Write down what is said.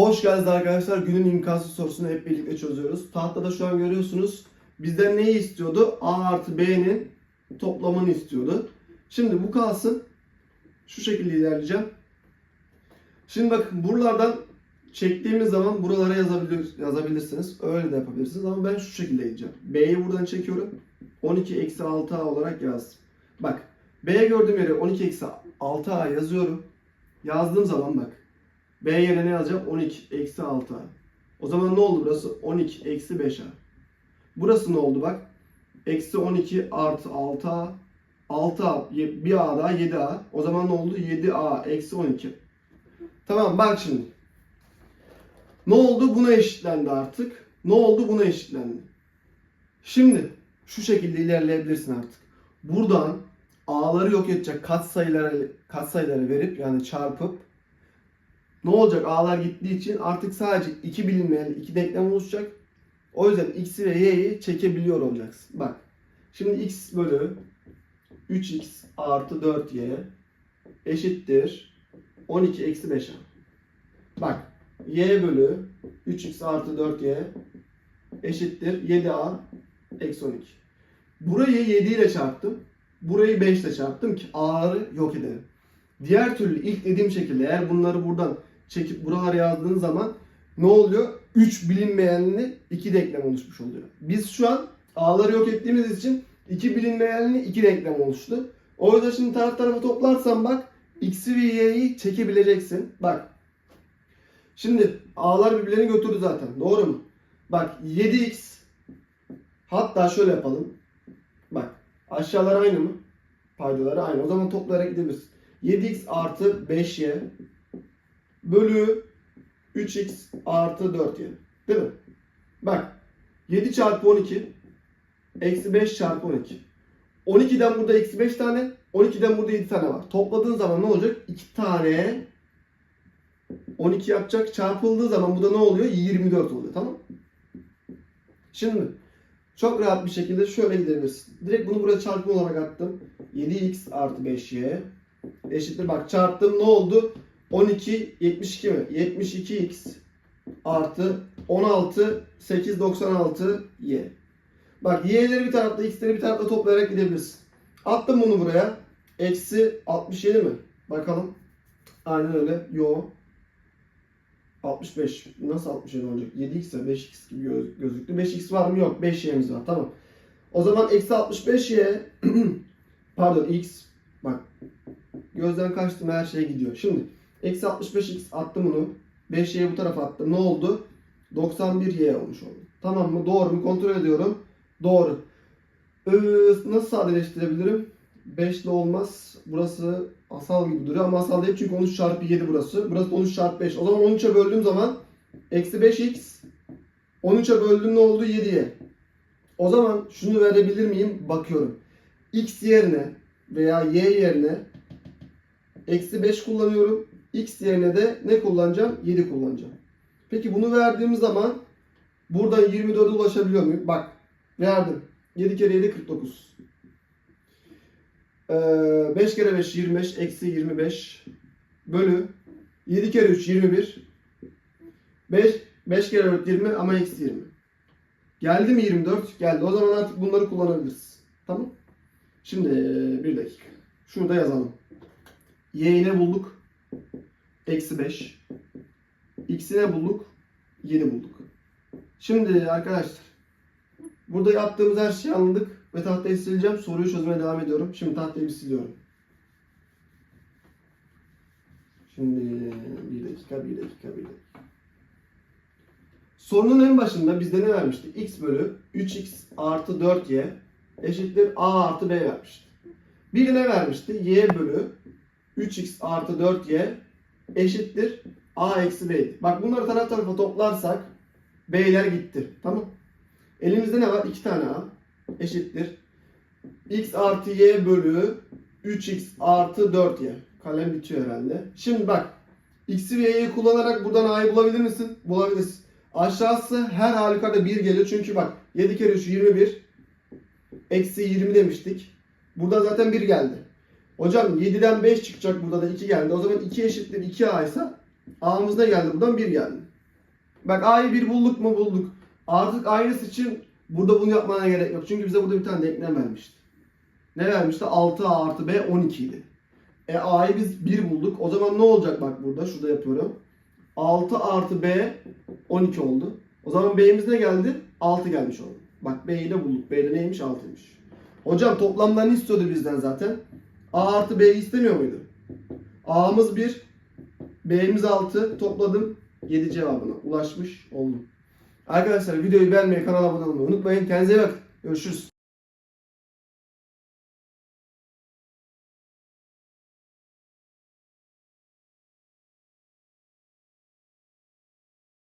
Hoş geldiniz arkadaşlar. Günün imkansız sorusunu hep birlikte çözüyoruz. Tahtada şu an görüyorsunuz. Bizden neyi istiyordu? A artı B'nin toplamını istiyordu. Şimdi bu kalsın. Şu şekilde ilerleyeceğim. Şimdi bakın buralardan çektiğimiz zaman buralara yazabilir, yazabilirsiniz. Öyle de yapabilirsiniz ama ben şu şekilde gideceğim. B'yi buradan çekiyorum. 12 eksi 6A olarak yazdım. Bak B gördüğüm yere 12 eksi 6A yazıyorum. Yazdığım zaman bak B yerine ne yazacağım? 12 eksi 6A. O zaman ne oldu burası? 12 eksi 5A. Burası ne oldu bak? Eksi 12 artı 6A. 6A bir A daha 7A. O zaman ne oldu? 7A eksi 12. Tamam bak şimdi. Ne oldu? Buna eşitlendi artık. Ne oldu? Buna eşitlendi. Şimdi şu şekilde ilerleyebilirsin artık. Buradan A'ları yok edecek katsayıları katsayıları verip yani çarpıp ne olacak? A'lar gittiği için artık sadece iki bilinmeyen iki denklem oluşacak. O yüzden x'i ve y'yi çekebiliyor olacaksın. Bak. Şimdi x bölü 3x artı 4y eşittir 12 eksi 5a. Bak. y bölü 3x artı 4y eşittir 7a eksi 12. Burayı 7 ile çarptım. Burayı 5 ile çarptım ki a'ları yok edelim. Diğer türlü ilk dediğim şekilde eğer bunları buradan çekip buralara yazdığın zaman ne oluyor? 3 bilinmeyenli 2 denklem oluşmuş oluyor. Biz şu an a'ları yok ettiğimiz için 2 bilinmeyenli 2 denklem oluştu. O yüzden şimdi taraf tarafa toplarsan bak x'i ve y'yi çekebileceksin. Bak. Şimdi a'lar birbirlerini götürdü zaten. Doğru mu? Bak 7x hatta şöyle yapalım. Bak aşağılar aynı mı? Paydaları aynı. O zaman toplayarak gidebiliriz. 7x artı 5y bölü 3x artı 4y. Değil mi? Bak 7 çarpı 12 eksi 5 çarpı 12. 12'den burada eksi 5 tane 12'den burada 7 tane var. Topladığın zaman ne olacak? 2 tane 12 yapacak. Çarpıldığı zaman bu da ne oluyor? 24 oluyor. Tamam Şimdi çok rahat bir şekilde şöyle gidebilirsin. Direkt bunu buraya çarpım olarak attım. 7x artı 5y eşittir. Bak çarptım ne oldu? 12 72 mi? 72x artı 16 8 96 y. Bak y'leri bir tarafta x'leri bir tarafta toplayarak gidebilirsin. Attım bunu buraya. Eksi 67 mi? Bakalım. Aynen öyle. Yo. 65. Nasıl 67 olacak? 7x ise 5x gibi göz- gözüktü. 5x var mı? Yok. 5y'miz var. Tamam. O zaman eksi 65y pardon x bak gözden kaçtım her şey gidiyor. Şimdi eksi 65x attım bunu. 5y'yi bu tarafa attım. Ne oldu? 91y olmuş oldu. Tamam mı? Doğru mu? Kontrol ediyorum. Doğru. Ee, nasıl sadeleştirebilirim? 5 ile olmaz. Burası asal gibi duruyor ama asal değil çünkü 13 çarpı 7 burası. Burası 13 çarpı 5. O zaman 13'e böldüğüm zaman eksi 5x 13'e böldüm ne oldu? 7'ye. O zaman şunu verebilir miyim? Bakıyorum. x yerine veya y yerine eksi 5 kullanıyorum. X yerine de ne kullanacağım? 7 kullanacağım. Peki bunu verdiğim zaman buradan 24'e ulaşabiliyor muyum? Bak verdim. 7 kere 7 49. Ee, 5 kere 5 25 eksi 25 bölü 7 kere 3 21 5, 5 kere 4 20 ama eksi 20. Geldi mi 24? Geldi. O zaman artık bunları kullanabiliriz. Tamam. Şimdi bir dakika. Şunu da yazalım. Y'yi bulduk? Eksi 5. X'i ne bulduk? 7 bulduk. Şimdi arkadaşlar burada yaptığımız her şeyi anladık ve tahtayı sileceğim. Soruyu çözmeye devam ediyorum. Şimdi tahtayı bir siliyorum. Şimdi bir dakika, bir dakika, bir dakika. Sorunun en başında bizde ne vermişti? x bölü 3x artı 4y eşittir a artı b vermişti. Bir de ne vermişti? y bölü 3x artı 4y eşittir a eksi b. Bak bunları taraf tarafa toplarsak b'ler gitti. Tamam. Elimizde ne var? 2 tane a eşittir. x artı y bölü 3x artı 4y. Kalem bitiyor herhalde. Şimdi bak. x'i ve y'yi kullanarak buradan a'yı bulabilir misin? Bulabilirsin. Aşağısı her halükarda 1 geliyor. Çünkü bak 7 kere 3 21. Eksi 20 demiştik. Burada zaten 1 geldi. Hocam 7'den 5 çıkacak burada da 2 geldi. O zaman 2 eşittir 2a ise a'mız ne geldi? Buradan 1 geldi. Bak A'yı 1 bulduk mu bulduk. Artık aynısı için burada bunu yapmana gerek yok. Çünkü bize burada bir tane denklem vermişti. Ne vermişti? 6A artı B 12 idi. E A'yı biz 1 bulduk. O zaman ne olacak bak burada? Şurada yapıyorum. 6 artı B 12 oldu. O zaman B'imiz ne geldi? 6 gelmiş oldu. Bak B'yi de bulduk. B'de neymiş? 6'ymış. Hocam toplamdan istiyordu bizden zaten. A artı B'yi istemiyor muydu? A'mız 1, B'miz 6. Topladım. 7 cevabına ulaşmış oldum. Arkadaşlar videoyu beğenmeyi, kanala abone olmayı unutmayın. Kendinize iyi bakın. Görüşürüz.